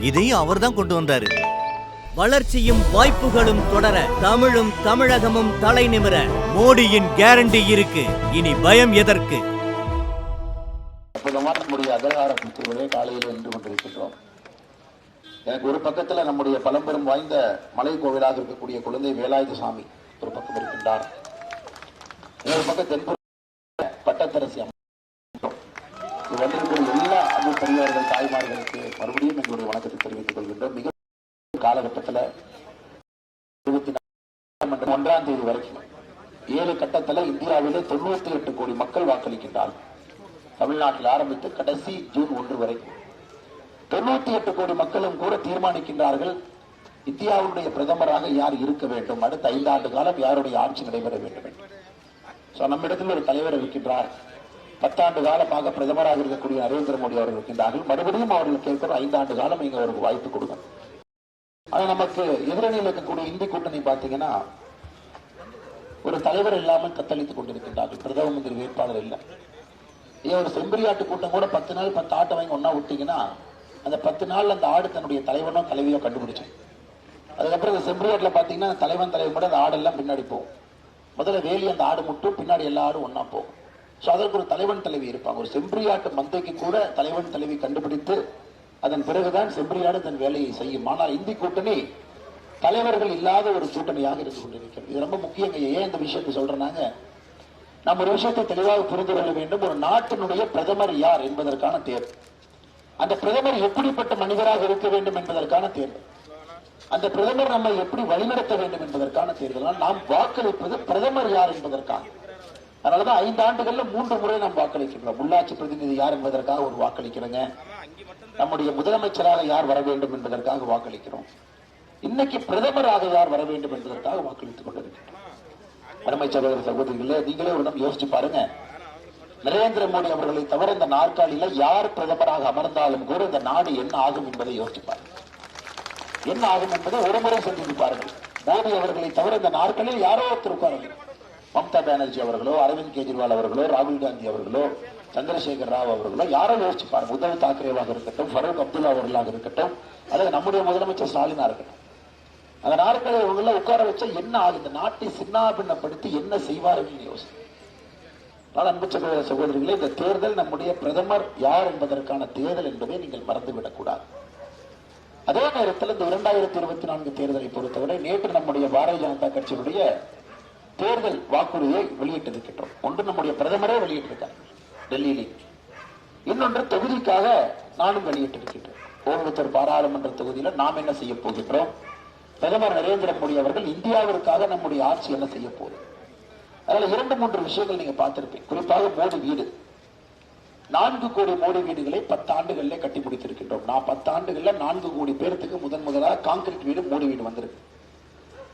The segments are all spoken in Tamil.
இதையும் அவர் தான் கொண்டு வந்தாரு. வளர்ச்சியும் வாய்ப்புகளும் தொடர தமிழும் தமிழகமும் தலை நிமிர. மோடியின் கேரண்டி இருக்கு. இனி பயம் எதற்கு? அற்புதமான நம்முடைய அகரகார புத்தகங்களே காலையில் நின்று கொண்டிருக்கின்றோம். எனக்கு ஒரு பக்கத்துல நம்முடைய பழம்பெரும் வாய்ந்த மலை கோவிலாக இருக்கக்கூடிய குழந்தை வேலாயுத சாமி ஒரு பக்கம் இருக்கின்றார். இன்னொரு பக்கம் தென்புற பட்டத்தரசி வந்திருக்கிற எல்லா அன்பு பெரியவர்கள் தாய்மார்களுக்கு மறுபடியும் எங்களுடைய வணக்கத்தை தெரிவித்துக் கொள்கின்றோம். மிக காலகட்டத்தில் இருபத்தி நாலாம் ஒன்றாம் தேதி வரைக்கும் ஏழு கட்டத்தில் இந்தியாவிலே தொண்ணூத்தி எட்டு கோடி மக்கள் வாக்களிக்கின்றார்கள். தமிழ்நாட்டில் ஆரம்பித்து கடைசி ஜூன் ஒன்று வரைக்கும். தொண்ணூத்தி எட்டு கோடி மக்களும் கூட தீர்மானிக்கின்றார்கள். இந்தியாவுடைய பிரதமராக யார் இருக்க வேண்டும்? அடுத்த ஐந்தாண்டு காலம் யாருடைய ஆட்சி நடைபெற வேண்டும் என்று. சோ நம்மிடத்தில் ஒரு தலைவர் இருக்கின்றார். பத்தாண்டு காலமாக பிரதமராக இருக்கக்கூடிய நரேந்திர மோடி அவர்கள் இருக்கின்றார்கள் மறுபடியும் அவர்கள் கேட்கிறோம் ஐந்தாண்டு காலம் இங்க அவருக்கு வாய்ப்பு கொடுங்க ஆனா நமக்கு எதிரணியில் இருக்கக்கூடிய இந்தி கூட்டணி பாத்தீங்கன்னா ஒரு தலைவர் இல்லாமல் தத்தளித்துக் கொண்டிருக்கின்றார்கள். பிரதம மந்திரி வேட்பாளர் இல்லை. இதே ஒரு செம்பரியாட்டு கூட்டம் கூட பத்து நாள் பத்து ஆட்டை வாங்கி ஒன்னா விட்டீங்கன்னா அந்த பத்து நாள் அந்த ஆடு தன்னுடைய தலைவனோ தலைவியோ கண்டுபிடிச்சேன் அதுக்கப்புறம் இந்த செம்பரியாட்டில் பார்த்தீங்கன்னா தலைவன் தலைவன் கூட அந்த ஆடெல்லாம் பின்னாடி போகும். முதல்ல வேலி அந்த ஆடு மட்டும் பின்னாடி எல்லா ஆடும் ஒண்ணா போகும். ஸோ அதற்கு ஒரு தலைவன் தலைவி இருப்பாங்க. ஒரு செம்பரியாட்டு மந்தைக்கு கூட தலைவன் தலைவி கண்டுபிடித்து அதன் பிறகுதான் செம்பிரியாடு தன் வேலையை செய்யும். ஆனால் இந்தி கூட்டணி தலைவர்கள் இல்லாத ஒரு கூட்டணியாக இருந்து கொண்டிருக்கிறது. இது ரொம்ப முக்கியங்க. ஏன் இந்த விஷயத்தை சொல்றாங்க நம்ம ஒரு விஷயத்தை தெளிவாக புரிந்து கொள்ள வேண்டும். ஒரு நாட்டினுடைய பிரதமர் யார் என்பதற்கான தேர்வு. அந்த பிரதமர் எப்படிப்பட்ட மனிதராக இருக்க வேண்டும் என்பதற்கான தேர்வு. அந்த பிரதமர் நம்மை எப்படி வழிநடத்த வேண்டும் என்பதற்கான தேர்தல் நாம் வாக்களிப்பது பிரதமர் யார் என்பதற்காக. அதனாலதான் ஐந்து ஆண்டுகள்ல மூன்று முறை நாம் வாக்களிக்கின்றோம். உள்ளாட்சி பிரதிநிதி யார் என்பதற்காக ஒரு வாக்களிக்கிறோங்க. நம்முடைய முதலமைச்சராக யார் வர வேண்டும் என்பதற்காக வாக்களிக்கிறோம். இன்னைக்கு பிரதமராக யார் வர வேண்டும் என்பதற்காக வாக்களித்துக் கொண்டிருக்கிறோம் அருமை சகோதர சகோதரிகளே நீங்களே ஒரு யோசிச்சு பாருங்க. நரேந்திர மோடி அவர்களை தவிர இந்த நாற்காலியில யார் பிரதமராக அமர்ந்தாலும் கூட இந்த நாடு என்ன ஆகும் என்பதை யோசிச்சு பாருங்க. என்ன ஆகும் என்பதை ஒரு முறை சிந்தித்து பாருங்கள். மோடி அவர்களை தவிர இந்த நாற்காலில் யாரோ ஒருத்தர் உட்காருங்க மம்தா பானர்ஜி அவர்களோ அரவிந்த் கெஜ்ரிவால் அவர்களோ ராகுல் காந்தி அவர்களோ சந்திரசேகர் ராவ் அவர்களோ யாரோ யோசிச்சு பாருங்க உத்தவ் தாக்கரேவாக இருக்கட்டும் ஃபரூக் அப்துல்லா அவர்களாக இருக்கட்டும் அல்லது நம்முடைய முதலமைச்சர் ஸ்டாலினா இருக்கட்டும். அந்த நாற்காலி இவங்கள உட்கார வச்சா என்ன ஆகுது? இந்த நாட்டை சின்னாபின்னப்படுத்தி என்ன செய்வார்கள் யோசனை அதனால் அன்பு சகோதர சகோதரிகளே இந்த தேர்தல் நம்முடைய பிரதமர் யார் என்பதற்கான தேர்தல் என்பதை நீங்கள் மறந்துவிடக்கூடாது அதே நேரத்தில் இந்த இரண்டாயிரத்தி இருபத்தி நான்கு தேர்தலை பொறுத்தவரை நேற்று நம்முடைய பாரதிய ஜனதா கட்சியினுடைய தேர்தல் வாக்குறுதியை வெளியிட்டிருக்கின்றோம் ஒன்று நம்முடைய பிரதமரே வெளியிட்டிருக்கார் டெல்லியிலே. இன்னொன்று தொகுதிக்காக நானும் வெளியிட்டிருக்கின்றேன். கோயம்புத்தூர் பாராளுமன்ற தொகுதியில நாம் என்ன செய்ய போகின்றோம்? பிரதமர் நரேந்திர மோடி அவர்கள் இந்தியாவிற்காக நம்முடைய ஆட்சி என்ன செய்ய போகுது? அதனால இரண்டு மூன்று விஷயங்கள் நீங்க பார்த்திருப்பீங்க. குறிப்பாக மோடி வீடு. நான்கு கோடி மோடி வீடுகளை பத்து ஆண்டுகளிலே கட்டி முடித்திருக்கின்றோம். நான் பத்து ஆண்டுகள்ல நான்கு கோடி பேர்த்துக்கு முதன் முதலாக கான்கிரீட் வீடு மோடி வீடு வந்திருக்கு.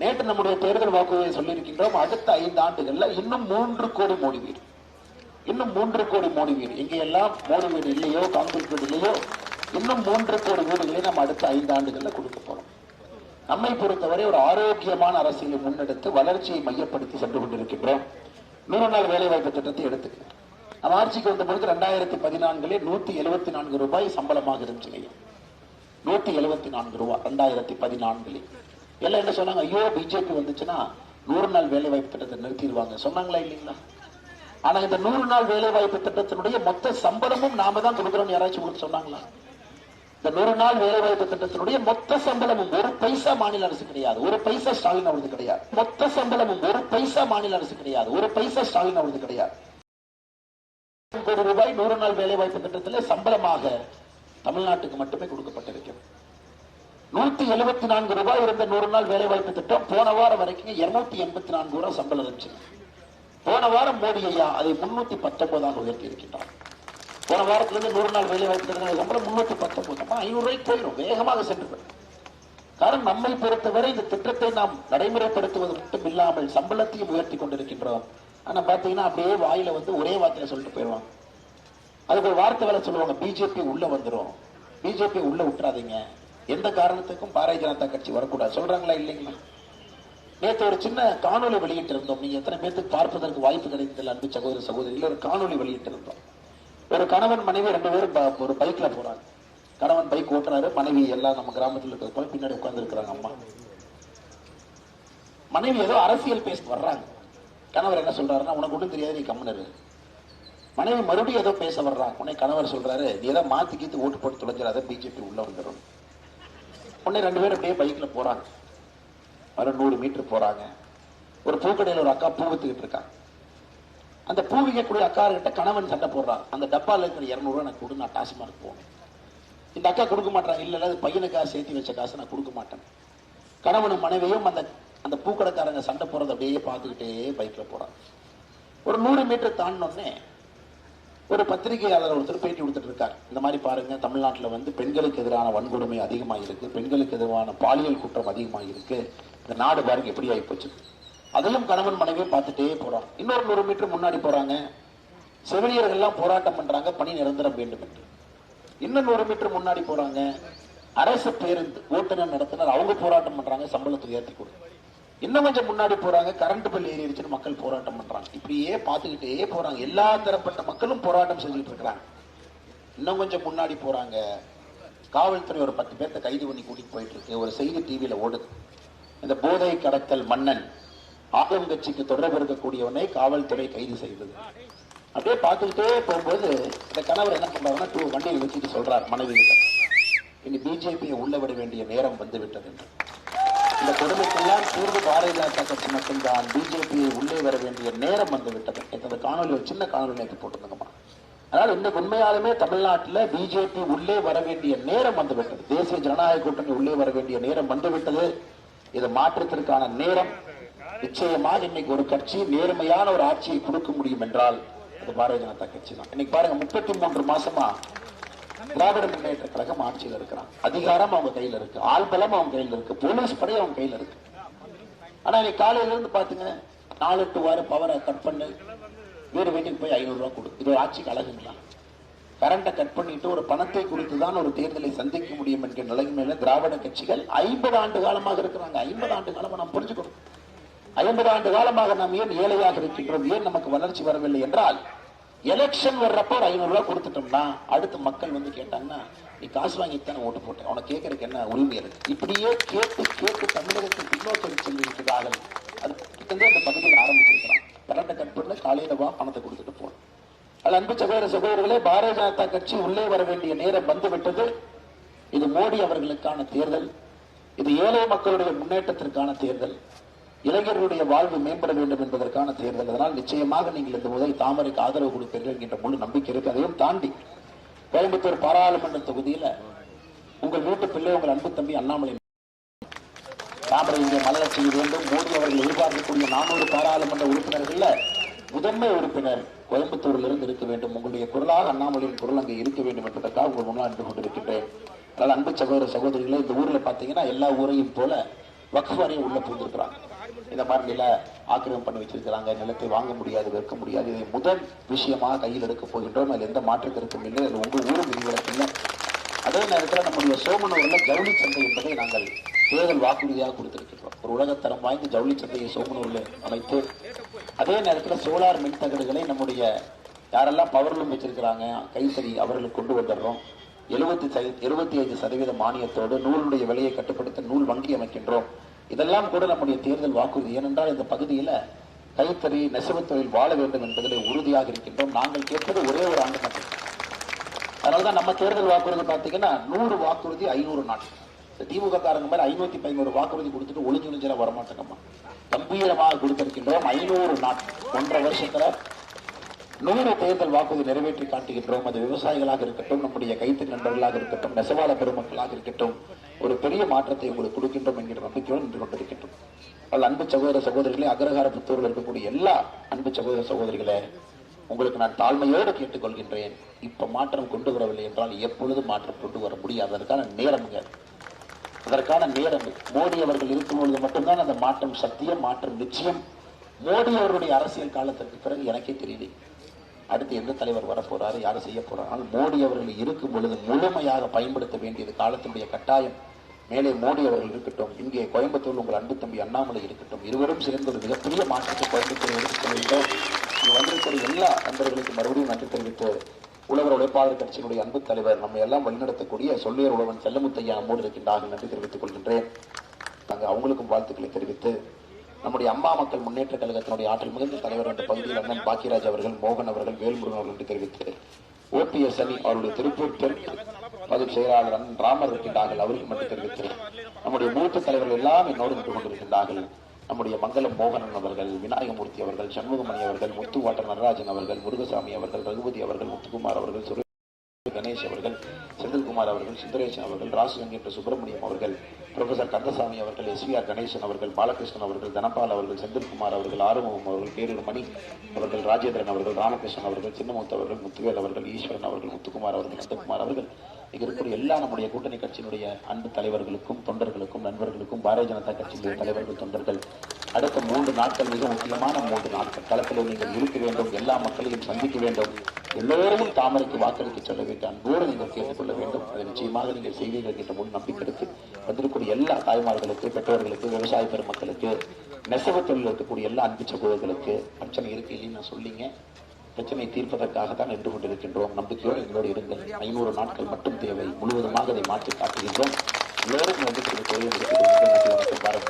நேற்று நம்முடைய தேர்தல் வாக்குறுதியை சொல்லியிருக்கின்றோம். அடுத்த ஐந்து ஆண்டுகள்ல இன்னும் மூன்று கோடி மோடி வீடு. இன்னும் மூன்று கோடி மோடி வீடு. எங்கெல்லாம் மோடி வீடு இல்லையோ காங்கிரஸ் வீடு இல்லையோ இன்னும் மூன்று கோடி வீடுகளை நம்ம அடுத்த ஐந்து ஆண்டுகள்ல கொடுக்க போறோம். நம்மை பொறுத்தவரை ஒரு ஆரோக்கியமான அரசியலை முன்னெடுத்து வளர்ச்சியை மையப்படுத்தி சென்று கொண்டிருக்கின்றோம். நூறு நாள் வேலைவாய்ப்பு திட்டத்தை எடுத்துக்கிறோம் நம்ம ஆட்சிக்கு வந்த பொழுது ரெண்டாயிரத்தி பதினான்கிலே நூத்தி எழுபத்தி நான்கு ரூபாய் சம்பளமாக இருந்துச்சு நூத்தி எழுபத்தி நான்கு ரூபாய் ரெண்டாயிரத்தி பதினான்குல. எல்லாம் என்ன சொன்னாங்க? ஐயோ பிஜேபி வந்துச்சுன்னா நூறு நாள் வேலைவாய்ப்பு திட்டத்தை நிறுத்திடுவாங்க. சொன்னாங்களா இல்லைங்களா? ஆனா இந்த நூறு நாள் வேலைவாய்ப்பு திட்டத்தினுடைய மொத்த சம்பளமும் நாம தான் கொடுக்குறோம்னு யாராச்சும் உங்களுக்கு சொன்னாங்களா? இந்த நூறு நாள் வேலைவாய்ப்பு திட்டத்தினுடைய மொத்த சம்பளமும் ஒரு பைசா மாநில அரசு கிடையாது. ஒரு பைசா ஸ்டாலின் அவருக்கு கிடையாது. மொத்த சம்பளமும் ஒரு பைசா மாநில அரசு கிடையாது. ஒரு பைசா ஸ்டாலின் அவருக்கு கிடையாது. கோடி ரூபாய் நூறு நாள் வேலைவாய்ப்பு திட்டத்தில் சம்பளமாக தமிழ்நாட்டுக்கு மட்டுமே கொடுக்கப்பட்டிருக்கிறது. நூத்தி எழுபத்தி நான்கு ரூபாய் இருந்த நூறு நாள் வேலைவாய்ப்பு திட்டம் போன வாரம் வரைக்கும் இருநூத்தி எண்பத்தி நான்கு ரூபாய் சம்பளம் இருந்துச்சு. போன வாரம் மோடி ஐயா அதை முன்னூத்தி பத்தொன்பதாக உயர்த்தி இருக்கின்றார் போன வாரத்திலிருந்து நூறு நாள் வேலை வாய்ப்பு சம்பளம் முன்னூத்தி பத்தொன்பது. ஐநூறு ரூபாய்க்கு போயிடும் வேகமாக சென்று போயிடும். காரணம் நம்மை பொறுத்தவரை இந்த திட்டத்தை நாம் நடைமுறைப்படுத்துவது மட்டும் இல்லாமல் சம்பளத்தையும் உயர்த்தி கொண்டிருக்கின்றோம். ஆனா பாத்தீங்கன்னா அப்படியே வாயில வந்து ஒரே வார்த்தையில சொல்லிட்டு போயிடுவாங்க அதுக்கு ஒரு வார்த்தை வேலை சொல்லுவாங்க. பிஜேபி உள்ள வந்துரும். பிஜேபி உள்ள விட்டுறாதீங்க. எந்த காரணத்துக்கும் பாரதிய ஜனதா கட்சி வரக்கூடாது. சொல்றாங்களா இல்லைங்களா? நேற்று ஒரு சின்ன காணொளி வெளியிட்டிருந்தோம். நீங்க எத்தனை பேருக்கு பார்ப்பதற்கு வாய்ப்பு கிடைத்ததில்ல அன்பு சகோதர சகோதரிகள். ஒரு காணொளி வெளியிட்டிருந்தோம். ஒரு கணவன் மனைவி ரெண்டு பேரும் ஒரு பைக்ல போறாங்க. கணவன் பைக் ஓட்டுறாரு மனைவி எல்லாம் நம்ம கிராமத்தில் இருக்கிற போல பின்னாடி உட்கார்ந்து இருக்கிறாங்க அம்மா. மனைவி ஏதோ அரசியல் பேச வர்றாங்க. கணவர் என்ன சொல்றாருன்னா உனக்கு ஒன்றும் தெரியாது நீ கம்முனு மனைவி மறுபடியும் ஏதோ பேச வர்றாங்க. உடனே கணவர் சொல்றாரு நீ ஏதோ மாத்தி கீத்து ஓட்டு போட்டு தொலைஞ்சிடாத பிஜேபி உள்ள வந்துடும் உடனே ரெண்டு பேரும் அப்படியே பைக்கில் போறாங்க. ஒரு நூறு மீட்டர் போறாங்க. ஒரு பூக்கடையில் ஒரு அக்கா பூ வித்துக்கிட்டு இருக்காங்க அந்த பூ விற்கக்கூடிய அக்கா கணவன் சண்டை போடுறான். அந்த டப்பால இருக்கிற இரநூறுவா எனக்கு கொடு நான் டாஸ்மார்க் போகணும். இந்த அக்கா கொடுக்க மாட்டாங்க. இல்லை அது பையனுக்காக சேர்த்து வச்ச காசு நான் கொடுக்க மாட்டேன். கணவனும் மனைவியும் அந்த அந்த பூக்கடைக்காரங்க சண்டை போகிறத அப்படியே பார்த்துக்கிட்டே பைக்கில் போகிறாங்க ஒரு நூறு மீட்டர் தாண்டினோடனே ஒரு பத்திரிகையாளர் ஒருத்தர் பேட்டி கொடுத்துட்டு இருக்கார் இந்த மாதிரி பாருங்க தமிழ்நாட்டில் வந்து பெண்களுக்கு எதிரான வன்கொடுமை அதிகமாக இருக்கு பெண்களுக்கு எதிரான பாலியல் குற்றம் அதிகமாக இருக்கு. இந்த நாடு பாருங்க எப்படி ஆகி போச்சு. அதிலும் கணவன் மனைவியும் பார்த்துட்டே போறாங்க இன்னொரு நூறு மீட்டர் முன்னாடி போறாங்க. செவிலியர்கள் எல்லாம் போராட்டம் பண்றாங்க பணி நிரந்தரம் வேண்டும் என்று. இன்னும் நூறு மீட்டர் முன்னாடி போறாங்க. அரசு பேருந்து ஓட்டுநர் நடத்தினர் அவங்க போராட்டம் பண்றாங்க சம்பளத்தை உயர்த்தி கொடு இன்னும் கொஞ்சம் முன்னாடி போறாங்க கரண்ட் பில் ஏறிடுச்சுன்னு மக்கள் போராட்டம் பண்றாங்க. இப்படியே பார்த்துக்கிட்டே போறாங்க. எல்லா தரப்பட்ட மக்களும் போராட்டம் செஞ்சுட்டு இருக்கிறாங்க. இன்னும் கொஞ்சம் முன்னாடி போறாங்க. காவல்துறை ஒரு பத்து பேர்த்த கைது பண்ணி கூட்டிட்டு போயிட்டு இருக்கு. ஒரு செய்தி டிவியில ஓடுது. இந்த போதை கடத்தல் மன்னன் ஆளும் கட்சிக்கு தொடர்பு இருக்கக்கூடியவனை காவல்துறை கைது செய்தது. அப்படியே பார்த்துக்கிட்டே போகும்போது இந்த கணவர் என்ன பண்றாருன்னா டூ வண்டியை வச்சுட்டு சொல்றார் மனைவி கிட்ட இனி பிஜேபியை உள்ள விட வேண்டிய நேரம் வந்து விட்டது என்று. இந்த கொடுமைக்கெல்லாம் தீர்வு பாரதிய ஜனதா கட்சி மட்டும்தான் பிஜேபியை உள்ளே வர வேண்டிய நேரம் வந்து விட்டது நேத்து காணொலி ஒரு சின்ன காணொலி நேற்று போட்டிருந்தோங்கம்மா அதனால் இன்னைக்கு உண்மையாலுமே தமிழ்நாட்டில் பிஜேபி உள்ளே வர வேண்டிய நேரம் வந்து விட்டது தேசிய ஜனநாயக கூட்டணி உள்ளே வர வேண்டிய நேரம் வந்து விட்டது இது மாற்றத்திற்கான நேரம். நிச்சயமாக இன்னைக்கு ஒரு கட்சி நேர்மையான ஒரு ஆட்சியை கொடுக்க முடியும் என்றால் அது பாரதிய ஜனதா கட்சி தான் இன்னைக்கு பாருங்க முப்பத்தி மூன்று மாசமா திராவிட முன்னேற்ற கழகம் ஆட்சியில் இருக்கிறான். அதிகாரம் அவங்க கையில இருக்கு. ஆள்பலம் அவங்க கையில இருக்கு. போலீஸ் படை அவங்க கையில் இருக்கு. ஆனா இன்னைக்கு காலையில இருந்து பாத்துங்க நாலு எட்டு வாரம் பவரை கட் பண்ணு. வீடு வீட்டுக்கு போய் ஐநூறு ரூபா கொடு. இது ஒரு ஆட்சிக்கு அழகுங்களா? கரண்டை கட் பண்ணிட்டு ஒரு பணத்தை கொடுத்து தான் ஒரு தேர்தலை சந்திக்க முடியும் என்கிற நிலைமையில திராவிட கட்சிகள் ஐம்பது ஆண்டு காலமாக இருக்கிறாங்க. ஐம்பது ஆண்டு காலமா நாம் புரிஞ்சுக்கணும். ஐம்பது ஆண்டு காலமாக நாம் ஏன் ஏழையாக இருக்கின்றோம்? ஏன் நமக்கு வளர்ச்சி வரவில்லை என்றால் எலெக்ஷன் வர்றப்போ ஒரு ஐநூறு ரூபாய் கொடுத்துட்டோம்னா அடுத்து மக்கள் வந்து கேட்டாங்கன்னா நீ காசு வாங்கித்தானே ஓட்டு போட்டேன் உனக்கு கேட்கறதுக்கு என்ன உரிமை இருக்கு? இப்படியே கேட்டு கேட்டு தமிழகத்தை பின்னோக்கி செல்லிருக்கிறார்கள் அது கிட்டத்தட்ட அந்த பகுதியில் ஆரம்பிச்சிருக்கிறான். கரண்ட்டை கட் காலையில வா பணத்தை கொடுத்துட்டு போகணும் அது அன்பு சகோதர சகோதரர்களே பாரதிய ஜனதா கட்சி உள்ளே வர வேண்டிய நேரம் வந்துவிட்டது இது மோடி அவர்களுக்கான தேர்தல். இது ஏழை மக்களுடைய முன்னேற்றத்திற்கான தேர்தல். இளைஞர்களுடைய வாழ்வு மேம்பட வேண்டும் என்பதற்கான தேர்தல். அதனால் நிச்சயமாக நீங்கள் இந்த முதல் தாமரைக்கு ஆதரவு கொடுப்பீர்கள் என்கின்ற முழு நம்பிக்கை இருக்கு. அதையும் தாண்டி கோயம்புத்தூர் பாராளுமன்ற தொகுதியில உங்கள் வீட்டு பிள்ளை உங்கள் அன்பு தம்பி அண்ணாமலை தாமரை இங்கே மலரச் செய்ய வேண்டும். மோடி அவர்கள் எதிர்பார்க்கக்கூடிய நானூறு பாராளுமன்ற உறுப்பினர்கள் முதன்மை உறுப்பினர் கோயம்புத்தூரில் இருந்து இருக்க வேண்டும். உங்களுடைய குரலாக அண்ணாமலையின் குரல் அங்கே இருக்க வேண்டும் என்பதற்காக உங்கள் முன்னால் நின்று கொண்டிருக்கின்றேன். அதனால் அன்பு சகோதர சகோதரிகளே இந்த ஊரில் பார்த்தீங்கன்னா எல்லா ஊரையும் போல வக்ஃப் வாரியம் உள்ள பூந்திருக்கிறாங்க இந்த மாதிரி நில ஆக்கிரமிப்பு பண்ணி வச்சிருக்கிறாங்க நிலத்தை வாங்க முடியாது விற்க முடியாது. இதை முதல் விஷயமாக கையில் எடுக்க போகின்றோம். அதில் எந்த மாற்று கருத்தும் இல்லை. அதில் உங்கள் ஊரும் விதிவிலக்கில்லை அதே நேரத்தில் நம்முடைய சோமனூர்ல ஜவுளி சந்தை என்பதை நாங்கள் தேர்தல் வாக்குறுதியாக கொடுத்திருக்கின்றோம். ஒரு உலகத்தரம் வாய்ந்த ஜவுளி சந்தையை சோமனூரில் அமைத்து அதே நேரத்தில் சோலார் மின்தகடுகளை நம்முடைய யாரெல்லாம் பவர்லும் வச்சிருக்கிறாங்க கைத்தறி அவர்களுக்கு கொண்டு வந்துடுறோம். எழுபத்தி எழுபத்தி ஐந்து சதவீத மானியத்தோடு நூலுடைய விலையை கட்டுப்படுத்த நூல் வங்கி அமைக்கின்றோம். இதெல்லாம் கூட நம்முடைய தேர்தல் வாக்குறுதி. ஏனென்றால் இந்த பகுதியில கைத்தறி நெசவுத் தொழில் வாழ வேண்டும் என்பதில் உறுதியாக இருக்கின்றோம். நாங்கள் கேட்பது ஒரே ஒரு ஆண்டு மட்டும். அதனாலதான் நம்ம தேர்தல் வாக்குறுதி பாத்தீங்கன்னா நூறு வாக்குறுதி ஐநூறு நாட்கள் திமுக காரங்க மாதிரி ஐநூத்தி பதினோரு வாக்குறுதி கொடுத்துட்டு ஒளிஞ்சு ஒளிஞ்சலாம் வரமாட்டேங்கம்மா. கம்பீரமாக கொடுத்திருக்கின்றோம் ஐநூறு நாட்கள் ஒன்றரை வருஷத்துல நூறு தேர்தல் வாக்குறுதி நிறைவேற்றி காட்டுகின்றோம். அது விவசாயிகளாக இருக்கட்டும் நம்முடைய கைத்தறி நண்பர்களாக இருக்கட்டும் நெசவாள பெருமக்களாக இருக்கட்டும் ஒரு பெரிய மாற்றத்தை உங்களுக்கு கொடுக்கின்றோம் என்கிற நம்பிக்கையோடு நின்று கொண்டிருக்கின்றோம். அதில் அன்பு சகோதர சகோதரிகளே அக்ரஹார புத்தூரில் இருக்கக்கூடிய எல்லா அன்பு சகோதர சகோதரிகளே உங்களுக்கு நான் தாழ்மையோடு கேட்டுக்கொள்கின்றேன். இப்ப மாற்றம் கொண்டு வரவில்லை என்றால் எப்பொழுது மாற்றம் கொண்டு வர முடியாது. அதற்கான நேரம்ங்க அதற்கான நேரம் மோடி அவர்கள் இருக்கும் பொழுது மட்டும்தான் அந்த மாற்றம் சத்தியம் மாற்றம் நிச்சயம். மோடி அவருடைய அரசியல் காலத்திற்கு பிறகு எனக்கே தெரியுது அடுத்து எந்த தலைவர் வரப்போறாரு யார் செய்ய போறாரு? மோடி அவர்கள் இருக்கும் பொழுது முழுமையாக பயன்படுத்த வேண்டியது காலத்தினுடைய கட்டாயம். மேலே மோடி அவர்கள் இருக்கட்டும் இங்கே கோயம்புத்தூர் உங்கள் அன்பு தம்பி அண்ணாமலை இருக்கட்டும் இருவரும் சேர்ந்து ஒரு மிகப்பெரிய மாற்றத்தை கோயம்புத்தூர் எடுத்துச் செல்ல இங்கு வந்திருக்கிற எல்லா நண்பர்களுக்கும் மறுபடியும் நன்றி தெரிவித்து உழவர் உழைப்பாளர் கட்சியினுடைய அன்பு தலைவர் நம்ம எல்லாம் வழிநடத்தக்கூடிய சொல்லியர் உழவன் செல்லமுத்தையா நம்மோடு இருக்கின்றார்கள். நன்றி தெரிவித்துக் கொள்கின்றேன். நாங்கள் அவங்களுக்கும் வாழ்த்துக்களை தெரிவித்து நம்முடைய அம்மா மக்கள் முன்னேற்ற கழகத்தினுடைய ஆற்றல் மிகுந்த தலைவர் என்ற பகுதியில் அண்ணன் பாக்கியராஜ் அவர்கள் மோகன் அவர்கள் வேல்முருகன் அவர்கள் என்று தெரிவித்து ஓபிஎஸ் அணி அவருடைய திருப்பூர் தெற்கு பதிவு செயலாளர் அண்ணன் ராமர் இருக்கின்றார்கள் அவருக்கு மட்டும் தெரிவித்து நம்முடைய மூத்த தலைவர்கள் எல்லாம் என்னோடு நின்று கொண்டிருக்கின்றார்கள். நம்முடைய மங்களம் மோகனன் அவர்கள் விநாயகமூர்த்தி அவர்கள் சண்முகமணி அவர்கள் முத்துவாட்டர் நடராஜன் அவர்கள் முருகசாமி அவர்கள் ரகுபதி அவர்கள் முத்துக்குமார் அவர்கள் சுரேஷ் கணேஷ் அவர்கள் செந்தில்குமார் அவர்கள் சுந்தரேசன் அவர்கள் ராசு என்ற சுப்பிரமணியம் அவர்கள் ப்ரொஃபசர் கந்தசாமி அவர்கள் எஸ் வி ஆர் கணேசன் அவர்கள் பாலகிருஷ்ணன் அவர்கள் தனபால் அவர்கள் செந்தில்குமார் அவர்கள் ஆறுமுகம் அவர்கள் பேரூர் மணி அவர்கள் ராஜேந்திரன் அவர்கள் ராமகிருஷ்ணன் அவர்கள் சின்னமுத்து அவர்கள் முத்துவேல் அவர்கள் ஈஸ்வரன் அவர்கள் முத்துக்குமார் அவர்கள் நந்தகுமார் அவர்கள். இங்க இருக்கக்கூடிய எல்லா நம்முடைய கூட்டணி கட்சியினுடைய அன்பு தலைவர்களுக்கும் தொண்டர்களுக்கும் நண்பர்களுக்கும் பாரதிய ஜனதா கட்சியினுடைய தலைவர்கள் தொண்டர்கள் அடுத்த மூன்று நாட்கள் மிக முக்கியமான மூன்று நாட்கள். களத்தில் நீங்கள் இருக்க வேண்டும் எல்லா மக்களையும் சந்திக்க வேண்டும். எல்லோரும் தாமரைக்கு வாக்களிக்க செல்ல வேண்டும் அன்போடு நீங்கள் கேட்டுக்கொள்ள வேண்டும். அதை நிச்சயமாக நீங்கள் செய்வீர்கள் என்ற முன் நம்பிக்கை எடுத்து வந்திருக்கக்கூடிய எல்லா தாய்மார்களுக்கு பெற்றோர்களுக்கு விவசாய பெருமக்களுக்கு நெசவு தொழில் இருக்கக்கூடிய எல்லா அன்பு சகோதரர்களுக்கு பிரச்சனை இருக்கு இல்லைன்னு சொல்லிங்க. பிரச்சனை தீர்ப்பதற்காக தான் நின்று கொண்டிருக்கின்றோம். நம்பிக்கையோடு எங்களோடு இருங்கள். ஐநூறு நாட்கள் மட்டும் தேவை. முழுவதுமாக அதை மாற்றி காட்டுகின்றோம். எல்லோரும் வந்து பாரத